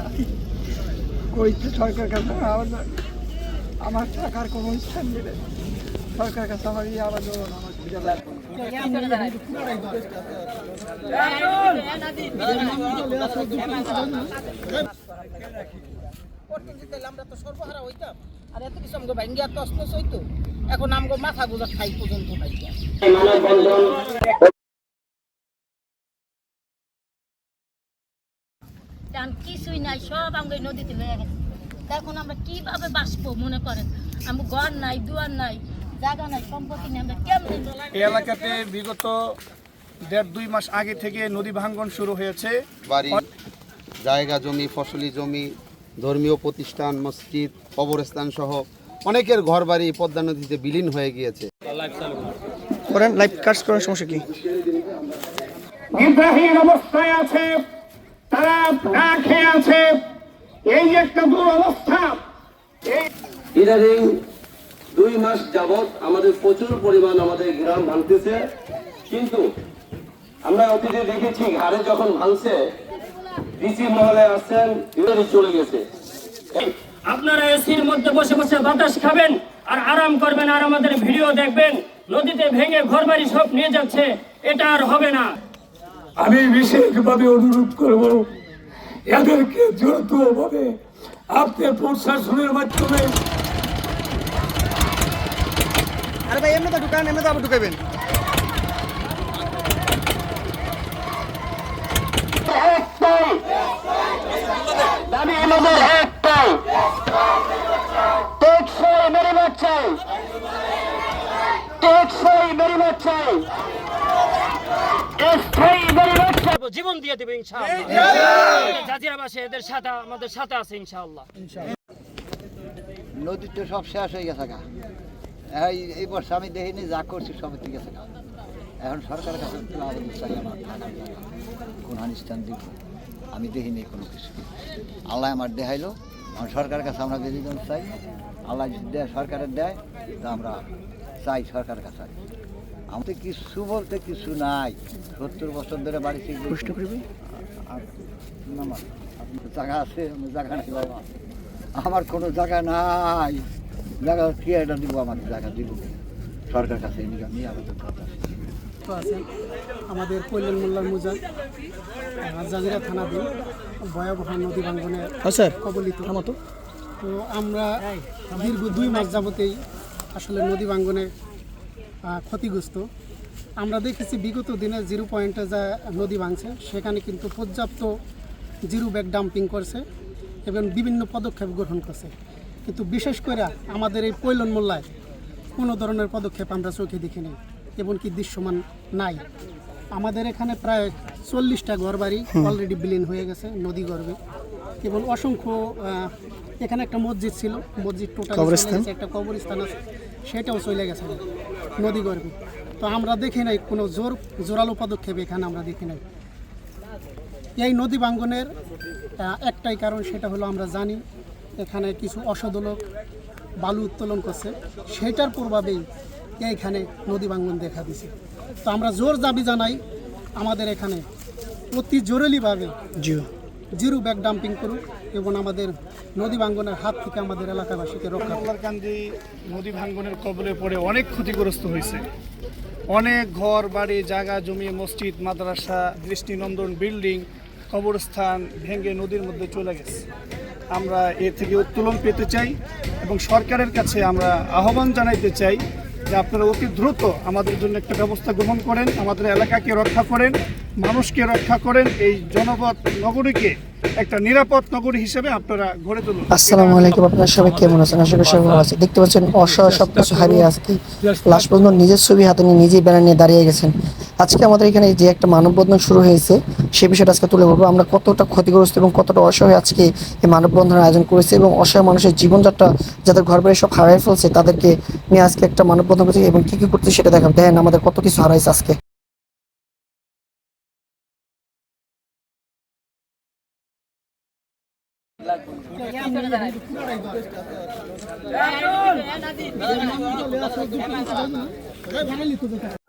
আমি কইতে সরকার কাছে আমার আমার টাকার কোনো স্থান নেবে সরকার কাছে আমার ইয়ে আবার ধরুন আমার বিজয় বাড়ি। আমরা তো সর্বহারা হইতাম আর এত কিছু আমগো ভাঙ্গিয়া তসনস হইতো এখন আমগো মাথা গোজা খাই পর্যন্ত এখন কিছুই নাই সব আমাকে নদীতে লয়ে গেছে। এখন আমরা কীভাবে বাঁচবো মনে করেন। আমার ঘর নাই দুয়ার নাই জায়গা নাই সম্পত্তি নেই আমরা কেমন এই এলাকাতে বিগত দেড় দুই মাস আগে থেকে নদী ভাঙ্গন শুরু হয়েছে। বাড়ি জায়গা জমি ফসলি জমি ধর্মীয় প্রতিষ্ঠান মসজিদ কবরস্থান সহ অনেকের ঘরবাড়ি পদ্মা নদীতে বিলীন হয়ে গিয়েছে। করেন লাইভ কাজ করার সমস্যা কি? অবস্থায় আছে। তারা না খেয়ে আছে। এই একটা দুরবস্থা। ইদানিং দুই মাস যাবৎ আমাদের প্রচুর পরিমাণ আমাদের গ্রাম ভাঙতেছে। কিন্তু আমরা অতীতে দেখেছি ঘাড়ে যখন ভাঙছে ডিসি মহলে আসছেন চলে গেছে। আপনারা এসির মধ্যে বসে বসে বাতাস খাবেন আর আরাম করবেন আর আমাদের ভিডিও দেখবেন। নদীতে ভেঙে ঘরবাড়ি সব নিয়ে যাচ্ছে এটা আর হবে না। আমি বিশেষভাবে অনুরোধ করব এদেরকে দ্রুতভাবে আপনার প্রশাসনের মাধ্যমে আরে ভাই এমনি তো ঢুকান এমনি তো আবার ঢুকাবেন। দাবি আমাদের একটাই টেকসই মেরিবাদ চাই টেকসই মেরিবাদ চাই স্থায়ী মেরিবাদ চাই জীবন দিয়ে দেবে ইনশাআল্লাহ। জাজিরাবাসী এদের সাথে আমাদের সাথে আছে ইনশাআল্লাহ। নদীর তো সব শেষ হয়ে গেছে গা। এই এই বর্ষে আমি দেখিনি যা করছি সব ঠিক গেছে গা। এখন সরকারের কাছে আবেদন চাই আমার কোন স্থান দিব? আমি দেখিনি কোনো কিছু। আল্লাহ আমার দেখাইলো আমার সরকারের কাছে আমরা বেরিয়ে চাই। আল্লাহ যদি দেয় সরকারের দেয় তা আমরা চাই সরকারের কাছে। আমাদের কিছু বলতে কিছু নাই। সত্তর বছর ধরে বাড়ি থেকে পুষ্ট করবি জায়গা আছে আমার জায়গা নেই বাবা। আমার কোনো জায়গা নাই। জায়গা কি এটা দিব আমাকে জায়গা দিব। সরকার কাছে এদিকে আমি আবেদন করতে আছে আমাদের কল্যাণ মোল্লার মুজাদ জাজিরা থানাধীন ভয়াবহ নদী ভাঙ্গনের কবলিত। তো। আমরা দীর্ঘ দুই মাস যাবতেই আসলে নদী ভাঙ্গনে আহ, ক্ষতিগ্রস্ত। আমরা দেখেছি বিগত দিনে জিরো পয়েন্টে যা নদী ভাঙছে সেখানে কিন্তু পর্যাপ্ত জিরো ব্যাগ ডাম্পিং করছে এবং বিভিন্ন পদক্ষেপ গ্রহণ করছে। কিন্তু বিশেষ করে আমাদের এই কৈলন মোল্লায় কোনো ধরনের পদক্ষেপ আমরা চোখে দেখিনি এমনকি দৃশ্যমান নাই। আমাদের এখানে প্রায় চল্লিশটা ঘরবাড়ি অলরেডি বিলীন হয়ে গেছে নদী গর্ভে। এবং অসংখ্য এখানে একটা মসজিদ ছিল মসজিদ টোটাল একটা কবরস্থান আছে। সেটাও চলে গেছে নদী গর্ভে। তো আমরা দেখি নাই কোনো জোর জোরালো পদক্ষেপ এখানে আমরা দেখি নাই। এই নদী ভাঙ্গনের আহ, একটাই কারণ সেটা হলো আমরা জানি এখানে কিছু অসাধু লোক বালু উত্তোলন করছে। সেটার প্রভাবেই এইখানে নদী ভাঙ্গন দেখা দিছে। তো আমরা জোর দাবি জানাই আমাদের এখানে অতি জরুরিভাবে জিরো ব্যাক ডাম্পিং করুক এবং আমাদের নদী ভাঙ্গনের হাত থেকে আমাদের এলাকাবাসীকে রক্ষা কান্দি নদী ভাঙ্গনের কবলে পড়ে অনেক ক্ষতিগ্রস্ত হয়েছে। অনেক ঘর, বাড়ি, জায়গা, জমি, মসজিদ, মাদ্রাসা, দৃষ্টিনন্দন বিল্ডিং, কবরস্থান ভেঙে নদীর মধ্যে চলে গেছে। আমরা এ থেকে উত্তোলন পেতে চাই এবং সরকারের কাছে আমরা আহ্বান জানাইতে চাই যে আপনারা অতি দ্রুত আমাদের জন্য একটা ব্যবস্থা গ্রহণ করেন, আমাদের এলাকাকে রক্ষা করেন, মানুষকে রক্ষা করেন, এই জনপদ নগরীকে একটা নিরাপদ নগরী হিসেবে আপনারা গড়ে তুলুন। আসসালামু আলাইকুম, আপনারা সবাই কেমন আছেন? আশা করি সবাই ভালো আছে দেখতে পাচ্ছেন অসহায় সব কিছু হারিয়ে আজকে লাশ পর্যন্ত নিজের ছবি হাতে নিয়ে নিজেই ব্যানার নিয়ে দাঁড়িয়ে গেছেন। আজকে আমাদের এখানে যে একটা মানববন্ধন শুরু হয়েছে, সে বিষয়টা আজকে তুলে ধরবো। আমরা কতটা ক্ষতিগ্রস্ত এবং কতটা অসহায় আজকে এই মানববন্ধনের আয়োজন করেছি এবং অসহায় মানুষের জীবনযাত্রা, যাদের ঘর বাড়ি সব হারাই ফেলছে, তাদেরকে নিয়ে আজকে একটা মানববন্ধন করেছি এবং কি কি করতে সেটা দেখাবো। দেখেন, আমাদের কত কিছু হারাইছে আজকে।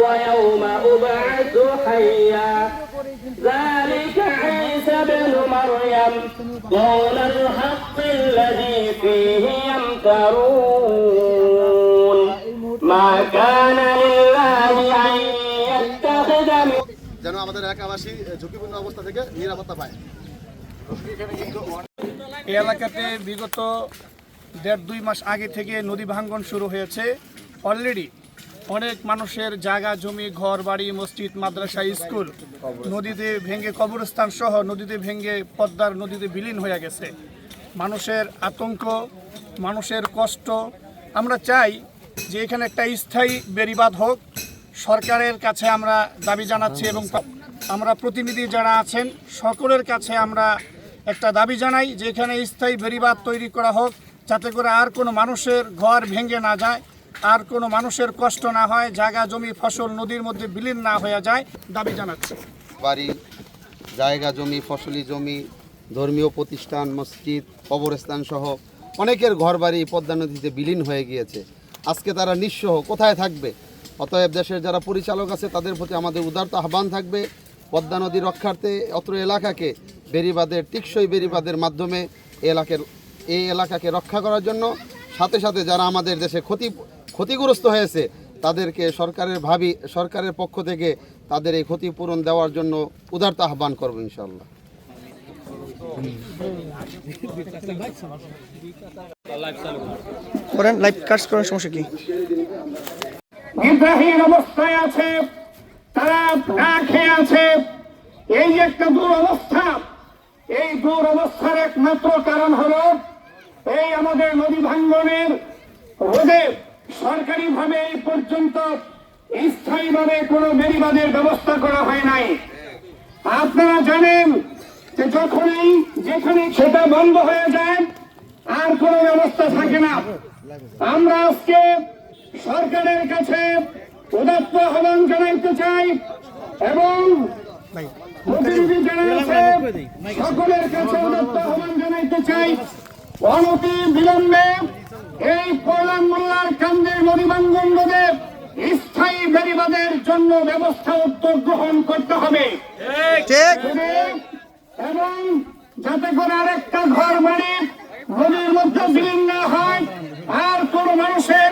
ويوم أبعث حيا ذلك عيسى بن مريم قول الحق الذي فيه يمترون ما كان لله أن يتخذ من যেন আমাদের এলাকাবাসী ঝুঁকিপূর্ণ অবস্থা থেকে নিরাপত্তা পায় এই এলাকাতে বিগত দেড় দুই মাস আগে থেকে নদী ভাঙ্গন শুরু হয়েছে অলরেডি অনেক মানুষের জায়গা, জমি, ঘর, বাড়ি, মসজিদ, মাদ্রাসা, স্কুল নদীতে ভেঙে কবরস্থান সহ নদীতে ভেঙে পদ্মার নদীতে বিলীন হয়ে গেছে। মানুষের আতঙ্ক, মানুষের কষ্ট। আমরা চাই যে এখানে একটা স্থায়ী বেরিবাদ হোক। সরকারের কাছে আমরা দাবি জানাচ্ছি এবং আমরা প্রতিনিধি যারা আছেন, সকলের কাছে আমরা একটা দাবি জানাই যে এখানে স্থায়ী বেরিবাদ তৈরি করা হোক, যাতে করে আর কোনো মানুষের ঘর ভেঙে না যায়। আর কোনো মানুষের কষ্ট না হয়, জায়গা, জমি, ফসল, নদীর মধ্যে বিলীন না হয়ে যায়, দাবি জানাচ্ছে। বাড়ি, জায়গা, জমি, ফসলি জমি, ধর্মীয় প্রতিষ্ঠান, মসজিদ, কবরস্থান সহ অনেকের ঘর বাড়ি পদ্মা নদীতে বিলীন হয়ে গিয়েছে। আজকে তারা নিঃস্ব, কোথায় থাকবে? অতএব দেশের যারা পরিচালক আছে, তাদের প্রতি আমাদের উদারত আহ্বান থাকবে। পদ্মা নদী রক্ষার্থে অত্র এলাকাকে বেড়িবাঁধের টিকসই বেড়িবাঁধের মাধ্যমে এলাকার এই এলাকাকে রক্ষা করার জন্য, সাথে সাথে যারা আমাদের দেশে ক্ষতি ক্ষতিগ্রস্ত হয়েছে তাদেরকে সরকারের ভাবি সরকারের পক্ষ থেকে তাদের এই ক্ষতিপূরণ দেওয়ার জন্য উদারতা আহ্বান করব ইনশাল্লাহ করেন লাইভ কাজ করার সমস্যা কি? নিদ্রাহীন অবস্থায় আছে তারা না খেয়ে আছে। এই যে একটা দূর অবস্থা। এই দূর অবস্থার একমাত্র কারণ হলো এই আমাদের নদী ভাঙ্গনের রোধে সরকারিভাবে এই পর্যন্ত স্থায়ীভাবে কোনো বেড়িবাদের ব্যবস্থা করা হয় নাই। আপনারা জানেন যে যখনই যেখানে সেটা বন্ধ হয়ে যায় আর কোনো ব্যবস্থা থাকে না। আমরা আজকে সরকারের কাছে উদাত্ত আহ্বান জানাইতে চাই এবং প্রতিনিধি জানাইছে সকলের কাছে উদাত্ত আহ্বান জানাইতে চাই। অনতি বিলম্বে এই পয়লান মোল্লার কান্দের নদীবাঙ্গন রোধে স্থায়ী বেড়িবাদের জন্য ব্যবস্থা উদ্যোগ গ্রহণ করতে হবে। এবং যাতে করে আরেকটা ঘর বাড়ি নদীর মধ্যে বিলীন না হয় আর কোনো মানুষের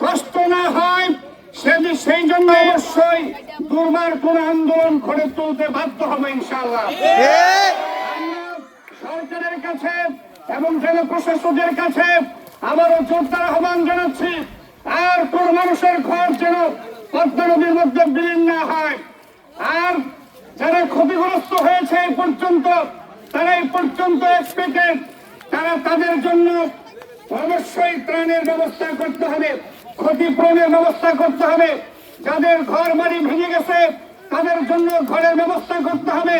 কষ্ট না হয় সে- সেই জন্য অবশ্যই দুর্বার কোন আন্দোলন করে তুলতে বাধ্য হবে ইনশাআল্লাহ। আমরা সরকারের কাছে এবং জেলা প্রশাসকের কাছে আবারও জোরদার আহ্বান জানাচ্ছি, আর কোন মানুষের ঘর যেন পদ্মা নদীর মধ্যে বিলীন না হয়। আর যারা ক্ষতিগ্রস্ত হয়েছে এই পর্যন্ত, তারা এই পর্যন্ত এক্সপেক্টেড তারা তাদের জন্য অবশ্যই ত্রাণের ব্যবস্থা করতে হবে, ক্ষতিপূরণের ব্যবস্থা করতে হবে। যাদের ঘর বাড়ি ভেঙে গেছে, তাদের জন্য ঘরের ব্যবস্থা করতে হবে।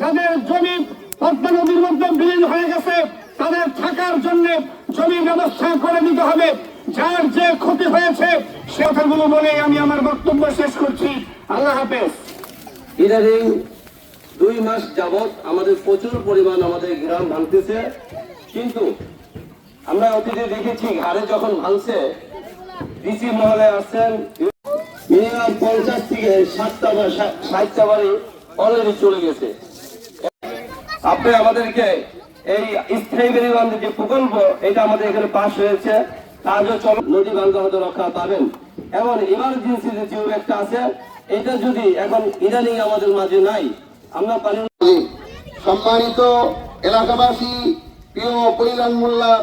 যাদের জমি পদ্মা নদীর মধ্যে বিলীন হয়ে গেছে তাদের থাকার জন্য জমির ব্যবস্থা করে দিতে হবে। যার যে ক্ষতি হয়েছে, সে কথাগুলো বলে আমি আমার বক্তব্য শেষ করছি। আল্লাহ হাফেজ। ইদানিং দুই মাস যাবৎ আমাদের প্রচুর পরিমাণ আমাদের গ্রাম ভাঙতেছে। কিন্তু আমরা অতীতে দেখেছি, ঘাড়ে যখন ভাঙছে, ডিসি মহলে আসছেন মিনিমাম পঞ্চাশ থেকে ষাটটা বা ষাটটা বাড়ি অলরেডি চলে গেছে। আপনি আমাদেরকে এই স্থায়ী বেড়িবান্ধের যে প্রকল্প এটা আমাদের এখানে পাশ হয়েছে। কাজও চল নদী ভাঙ্গা হতে রক্ষা পাবেন। এবং ইমার্জেন্সি যে জিও একটা আছে এটা যদি এখন ইদানিং আমাদের মাঝে নাই আমরা পানি সম্মানিত এলাকাবাসী প্রিয় কৈলান মোল্লার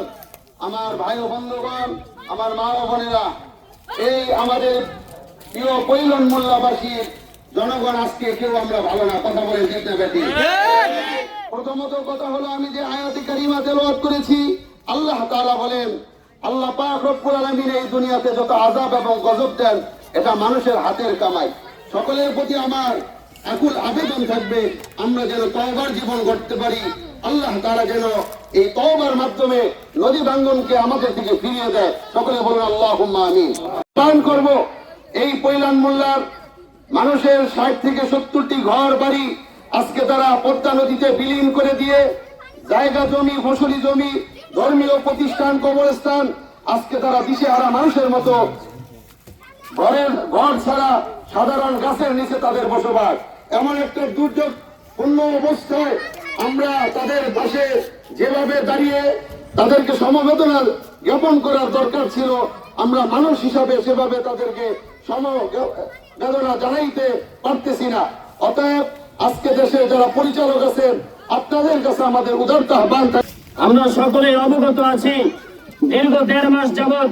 আমার ভাই ও বন্ধুগণ আমার মা ও বোনেরা এই আমাদের প্রিয় কৈলন মোল্লাবাসীর জনগণ আজকে কেউ আমরা ভালো না কথা বলে না বেটি প্রথমত কথা হলো আমি যে আয়াতি কারিমা তেলাওয়াত করেছি, আল্লাহ তাআলা বলেন, আল্লাহ পাক রব্বুল আলামিন এই দুনিয়াতে যত আযাব এবং গজব দেন, এটা মানুষের হাতের কামাই। সকলের প্রতি আমার আকুল আবেদন থাকবে, আমরা যেন তওবার জীবন গড়তে পারি। আল্লাহ তাআলা যেন এই তওবার মাধ্যমে নদী ভাঙ্গনকে আমাদের দিকে ফিরিয়ে দেয়। সকলে বলুন, আল্লাহুম্মা আমিন। পালন করব। এই পৈলান মোল্লার মানুষের ষাট থেকে সত্তরটি ঘর বাড়ি আজকে তারা পদ্মা নদীতে বিলীন করে দিয়ে জায়গা জমি, ফসলি জমি, ধর্মীয় প্রতিষ্ঠান, কবরস্থান, আজকে তারা দিশে দিশেহারা মানুষের মতো ঘরের ঘর ছাড়া সাধারণ গাছের নিচে তাদের বসবাস। এমন একটা দুর্যোগ পূর্ণ অবস্থায় আমরা তাদের পাশে যেভাবে দাঁড়িয়ে তাদেরকে সমবেদনা জ্ঞাপন করার দরকার ছিল, আমরা মানুষ হিসাবে সেভাবে তাদেরকে সম বেদনা জানাইতে পারতেছি না। অতএব আজকে দেশে যারা পরিচালক আছেন আপনাদের কাছে আমাদের উদারত আহ্বান আমরা সকলে অবগত আছি, দীর্ঘ দেড় মাস যাবৎ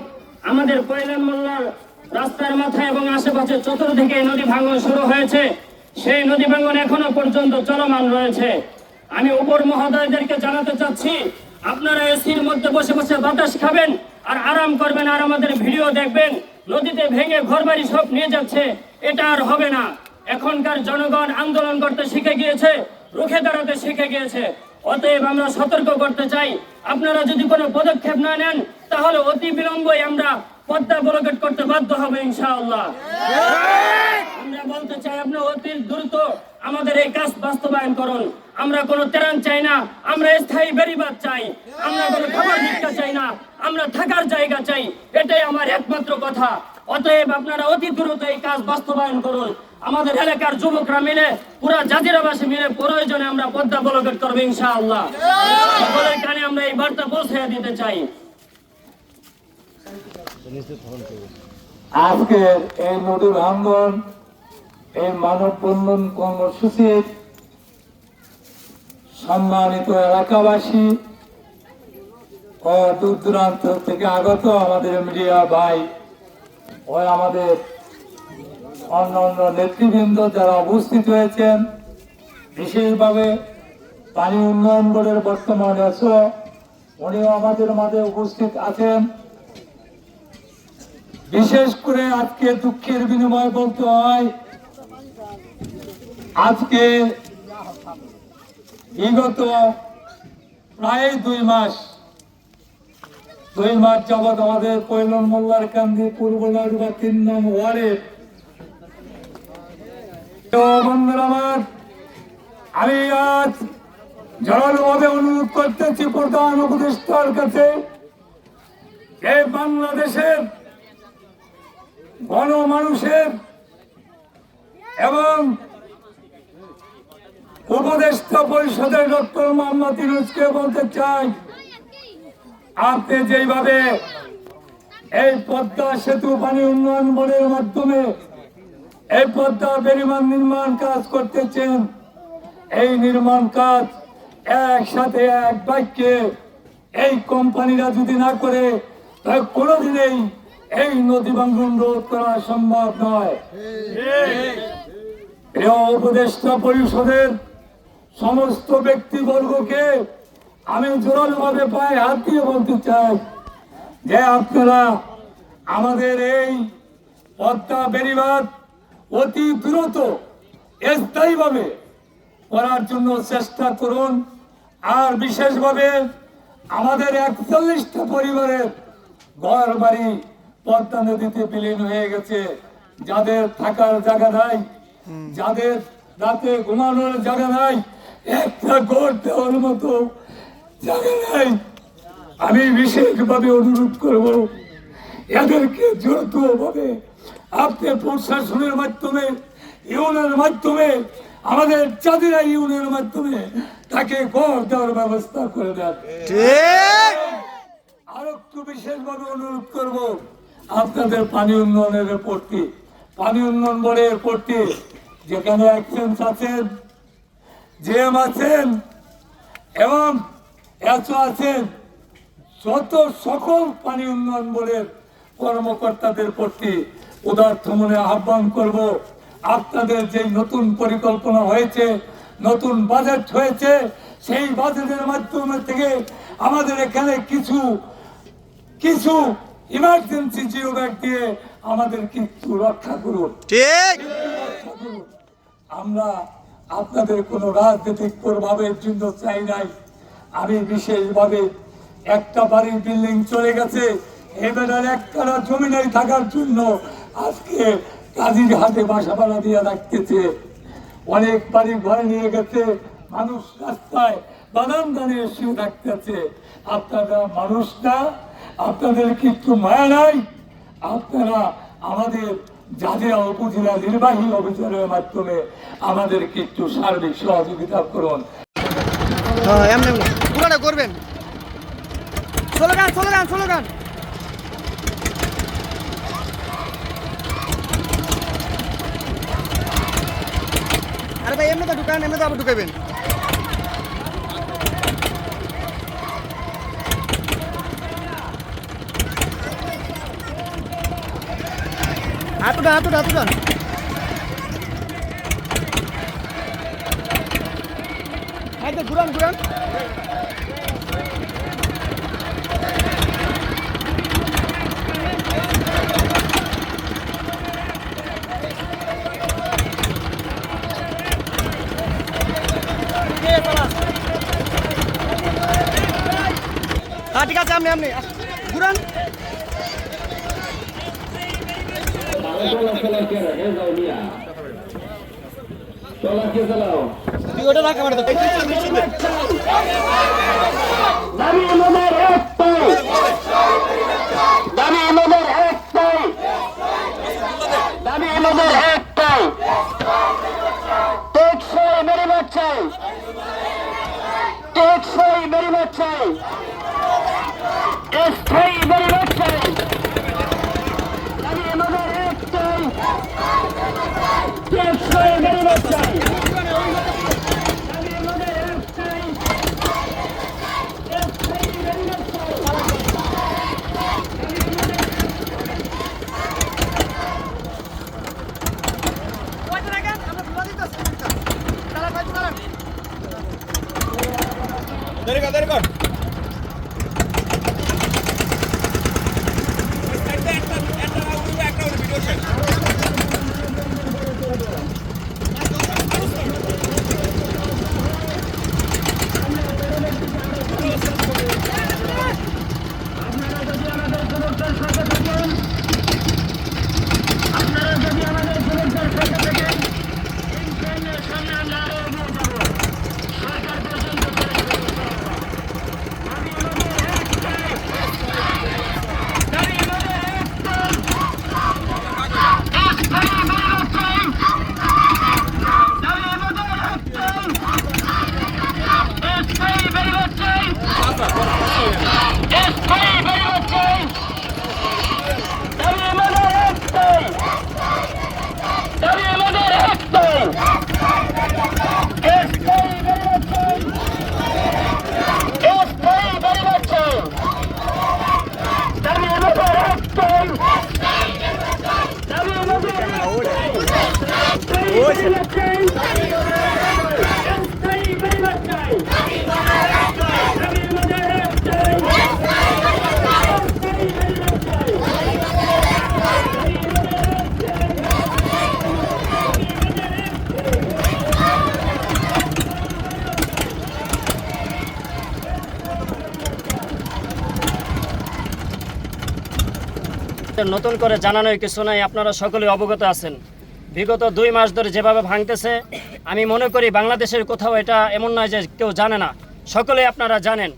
আমাদের কৈলান মোল্লার রাস্তার মাথায় এবং আশেপাশে চতুর্দিকে নদী ভাঙ্গন শুরু হয়েছে। সেই নদী ভাঙ্গন এখনও পর্যন্ত চলমান রয়েছে। আমি উপর মহোদয়দেরকে জানাতে চাচ্ছি, আপনারা এসির মধ্যে বসে বসে বাতাস খাবেন আর আরাম করবেন আর আমাদের ভিডিও দেখবেন। নদীতে ভেঙে ঘরবাড়ি সব নিয়ে যাচ্ছে, এটা আর হবে না। এখনকার জনগণ আন্দোলন করতে শিখে গিয়েছে, রুখে দাঁড়াতে শিখে গিয়েছে। অতএব আমরা সতর্ক করতে চাই। আপনারা যদি কোনো পদক্ষেপ না নেন, তাহলে অতি বিলম্বই আমরা পদ্মা ব্লকেট করতে বাধ্য হবে ইনশাআল্লাহ। আমরা বলতে চাই, আপনি অতি দ্রুত আমাদের এই কাজ বাস্তবায়ন করুন। আমরা কোনো ত্রাণ চাই না, আমরা স্থায়ী বেরিবাদ চাই। আমরা কোনো খাবার ভিক্ষা চাই না, আমরা থাকার জায়গা চাই। এটাই আমার একমাত্র কথা। অতএব আপনারা অতি দ্রুত এই কাজ বাস্তবায়ন করুন। আমাদের এলাকার যুবকরা মিলে, পুরা জাজিরাবাসী মিলে প্রয়োজনে আমরা পদ্মা বলগট করব ইনশাআল্লাহ। সকলের কানে আমরা এই বার্তা পৌঁছে দিতে চাই। আজকে এই নদী ভাঙ্গন এই মানব বন্ধন কর্মসূচির সম্মানিত এলাকাবাসী ও দূর দূরান্ত থেকে আগত আমাদের মিডিয়া ভাই ও আমাদের অন্য অন্য নেতৃবৃন্দ যারা উপস্থিত হয়েছেন, বিশেষভাবে পানি উন্নয়ন বোর্ডের বর্তমান এসো উনিও আমাদের মাঝে উপস্থিত আছেন। বিশেষ করে আজকে দুঃখের বিনিময় বলতে হয়, আজকে বিগত প্রায় দুই মাস দুই মাস যাবৎ আমাদের কৈলন মোল্লার কান্দি পূর্ব লাড়ুবা তিন নং ওয়ার্ডের আমি আজ জনভাবে অনুরোধ করতেছি প্রধান উপদেষ্টার কাছে যে বাংলাদেশের গণমানুষের এবং উপদেষ্টা পরিষদের ডক্টর মোহাম্মদ ইউনুসকে বলতে চাই, আপনি যেইভাবে এই পদ্মা সেতু পানি উন্নয়ন বোর্ডের মাধ্যমে এই পদ্মা বেরিমান নির্মাণ কাজ করতেছেন। এই নির্মাণ কাজ একসাথে এক বাক্যে এই কোম্পানিরা যদি না করে, তাহলে কোনোদিনেই এই নদী ভাঙ্গন রোধ করা সম্ভব নয়। উপদেষ্টা পরিষদের সমস্ত ব্যক্তিবর্গকে আমি জোরালোভাবে পায়ে হাত দিয়ে বলতে চাই যে আপনারা আমাদের এই পদ্মা বেরিবাদ অতি দ্রুত স্থায়ীভাবে করার জন্য চেষ্টা করুন। আর বিশেষভাবে আমাদের একচল্লিশটা পরিবারের ঘর বাড়ি পদ্মা নদীতে বিলীন হয়ে গেছে। যাদের থাকার জায়গা নাই, যাদের রাতে ঘুমানোর জায়গা নাই, একটা ঘর দেওয়ার মতো জায়গা নাই। আমি বিশেষভাবে অনুরোধ করব, এদেরকে দ্রুতভাবে আপনি প্রশাসনের মাধ্যমে ইউনের মাধ্যমে আমাদের চাঁদিরা ইউনের মাধ্যমে তাকে ঘর দেওয়ার ব্যবস্থা করে দেন। আর একটু বিশেষভাবে অনুরোধ করব আপনাদের পানি উন্নয়নের প্রতি পানি উন্নয়ন বোর্ডের প্রতি যেখানে অ্যাকশন আছেন জেএম আছেন এবং এসও আছেন যত সকল পানি উন্নয়ন বোর্ডের কর্মকর্তাদের প্রতি উদার্থ মনে আহ্বান করব। আপনাদের যে নতুন পরিকল্পনা হয়েছে নতুন বাজেট হয়েছে সেই বাজেটের মাধ্যমে থেকে আমাদের এখানে কিছু কিছু ইমার্জেন্সি জিও ব্যাগ দিয়ে আমাদের কিন্তু রক্ষা করুন। আমরা আপনাদের কোনো রাজনৈতিক প্রভাবের জন্য চাই নাই। আমি বিশেষভাবে একটা বাড়ির বিল্ডিং চলে গেছে। এবারের একটা জমি নেই থাকার জন্য আজকে কাজীর হাতে বাসা ভাড়া দিয়ে রাখতেছে। অনেক বাড়ি ঘরে নিয়ে গেছে, মানুষ রাস্তায় বাদাম দাঁড়িয়ে শুয়ে থাকতেছে। আপনারা মানুষ না, আপনাদের কিন্তু মায়া নাই। আপনারা আমাদের জাতীয় উপজেলা নির্বাহী অভিযানের মাধ্যমে আমাদের কিছু সার্বিক সহযোগিতা করুন। হ্যাঁ করবেন স্লোগান আরে ভাই এমনি তো ঢুকান এমনি তো আবার ঢুকাবেন। হাতুটা হাতুটা হাতুটা একদম ঘুরান ঘুরান। আপনি আপনি ঘুরান। তুই ওটা রাখা মারতে There you go, there you go. নতুন করে জানানোর কিছু নাই, আপনারা সকলে অবগত আছেন। বিগত দুই মাস ধরে যেভাবে ভাঙতেছে, আমি মনে করি বাংলাদেশের কোথাও এটা এমন নয় যে কেউ জানে না। সকলে আপনারা জানেন।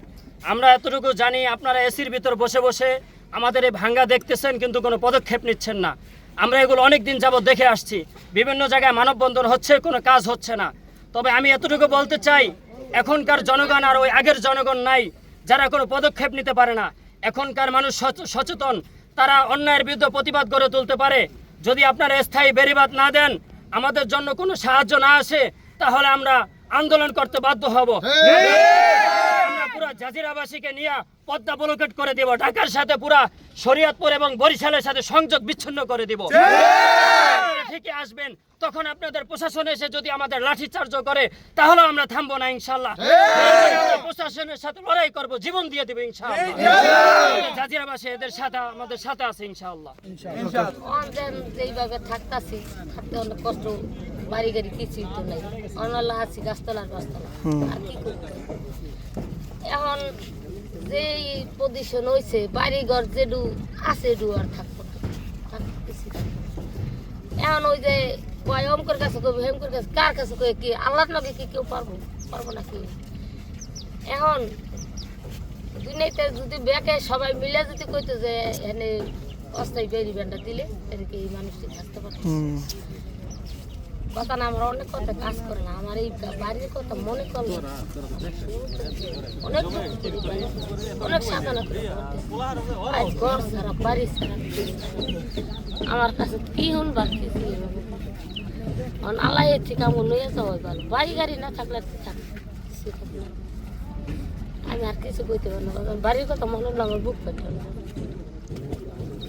আমরা এতটুকু জানি, আপনারা এসির ভিতর বসে বসে আমাদের এই ভাঙ্গা দেখতেছেন, কিন্তু কোনো পদক্ষেপ নিচ্ছেন না। আমরা এগুলো অনেক দিন যাবৎ দেখে আসছি। বিভিন্ন জায়গায় মানববন্ধন হচ্ছে, কোনো কাজ হচ্ছে না। তবে আমি এতটুকু বলতে চাই, এখনকার জনগণ আর ওই আগের জনগণ নাই, যারা কোনো পদক্ষেপ নিতে পারে না। এখনকার মানুষ সচ- সচেতন। তারা অন্যায়ের বিরুদ্ধে প্রতিবাদ গড়ে তুলতে পারে। যদি আপনারা স্থায়ী বেরিবাদ না দেন আমাদের জন্য কোনো সাহায্য না আসে তাহলে আমরা আন্দোলন করতে বাধ্য হব। আমরা পুরো জাজিরাবাসীকে নিয়ে পদ্মা ব্লকেট করে দিব ঢাকার সাথে পুরা শরীয়তপুর এবং বরিশালের সাথে সংযোগ বিচ্ছিন্ন করে দিব। ঠিকই আসবেন তখন আপনাদের প্রশাসন এসে যদি আমাদের লাঠি চার্জ করে তাহলে আমরা থামবো না ইনশাল্লাহ। প্রশাসনের সাথে লড়াই করব জীবন দিয়ে দেবো ইনশাল্লাহ। জাজিরাবাসী এদের সাথে আমাদের সাথে আছে ইনশাআল্লাহ অনলাইন যেইভাবে থাকতাছি থাকতে অনেক কষ্ট বাড়ি গাড়ি কিছুই তো নাই। অনাল্লা আছি গাছতলার গাছতলা। আর কি করতে এখন যেই পজিশন হয়েছে বাড়ি ঘর যেডু আছে এডু আর থাকব না। এখন ওই যে কয় অমকর কাছে কবে হেমকর কাছে কার কাছে কয়ে কি? আল্লাহর নগে কি কেউ পারব পারব না কি এখন দুনিয়াতে যদি ব্যাকে সবাই মিলে যদি কইতো যে এখানে অস্থায়ী বেরি ব্যান্ডটা দিলে এই মানুষটি থাকতে পারে কথা না আমরা অনেক কথা কাজ করে না। আমার এই বাড়ির কথা মনে করল অনেক করি। অনেক সাধনা করে। আজ ঘর সারা বাড়ি সারা আমার কাছে কি হন বাকি এর থেকে আমার লইয়া যাওয়াই ভালো। বাড়ি গাড়ি না থাকলে আর কি থাকবে সে থাকবে না। আমি আর কিছু কইতে পারব না। বাড়ির কথা মনে হলো আমার বুক পেটে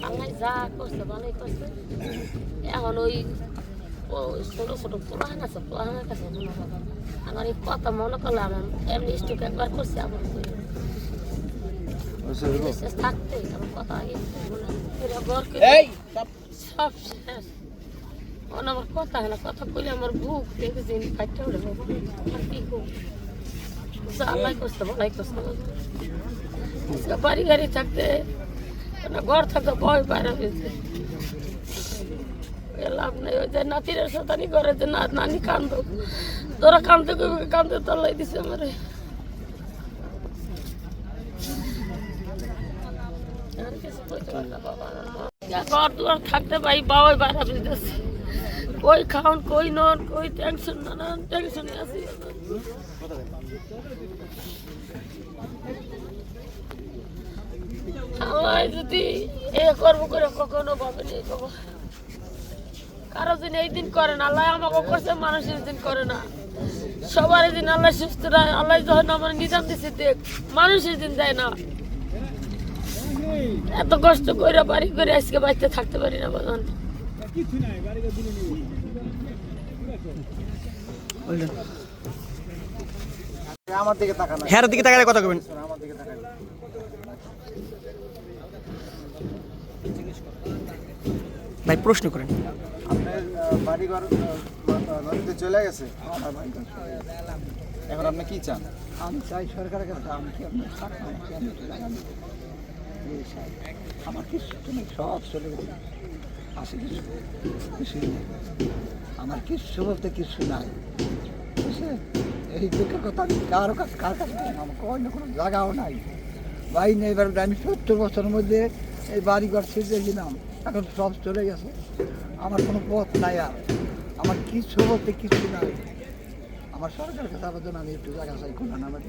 আল্লাহ যা করছে ভালোই করছে। এখন ওই ছোট ছোট পোলাহান আছে পোলাহানের কাছে মনে না। আমার এই কথা মনে করলে আমার এমনি স্টুক একবার করছে থাকতে আমার কথা করে- সব শেষ। আমার কথা হয় কথা কইলে আমার বুক দেখেছি ফাইটটা উঠে যাব। আর কি যা আল্লাহ করছে ভালাই করছে। বাড়ি গাড়ি থাকতে, না ঘর থাকতে ভয় বাইরে হয়েছে লাভ নেই, ওই যে নাতিরের সাথে করে যে না নানি কান্দ, তোরা কান্দতে কান্দতে তলাই দিছে আমারে। যা ঘর দুয়ার থাকতে পাই বাবাই বাইরে বুঝতেছে কই খাওন, কই নন, কই টেনশন নানান টেনশনে আছি। আল্লাহ যদি এ কর্ম করে কখনো ভাবেনি বাবা। কারও দিন এই দিন করে না, আল্লাহ আমাকে করছে মানুষের দিন করে না। সবার দিন আল্লাহ সুস্থ রায়, আল্লাহ যখন আমার নিজাম দিছে, দেখ মানুষের দিন দেয় না। এত কষ্ট করে বাড়ি করে আজকে বাড়িতে থাকতে পারি না বাগান আমার দিকে তাকান। হ্যাঁ দিকে তাকালে কথা কবেন আমার দিকে তাকান। ভাই প্রশ্ন করেন। আপনার বাড়িঘর নদীতে চলে গেছে। এখন আপনি কি চান? আমি চাই সরকারের কাছে আমি কি আপনার। আমার কিছু সব চলে গেছে। আসে কিছু কিছুই নেই আমার কিছু বলতে কিছু নাই। বুঝছেন এই দুঃখের কথা আমি কারও কাছে কার কাছে? আমার কোনো কোনো জায়গাও নাই। বাড়ি নেই এবার আমি সত্তর বছরের মধ্যে এই বাড়ি ঘর ছেড়ে গেলাম। এখন সব চলে গেছে। আমার কোনো পথ নাই আর। আমার কিছু বলতে কিছু নাই। আমার সরকারের কাছে আবেদন আমি একটু জায়গা চাই, কোন আমার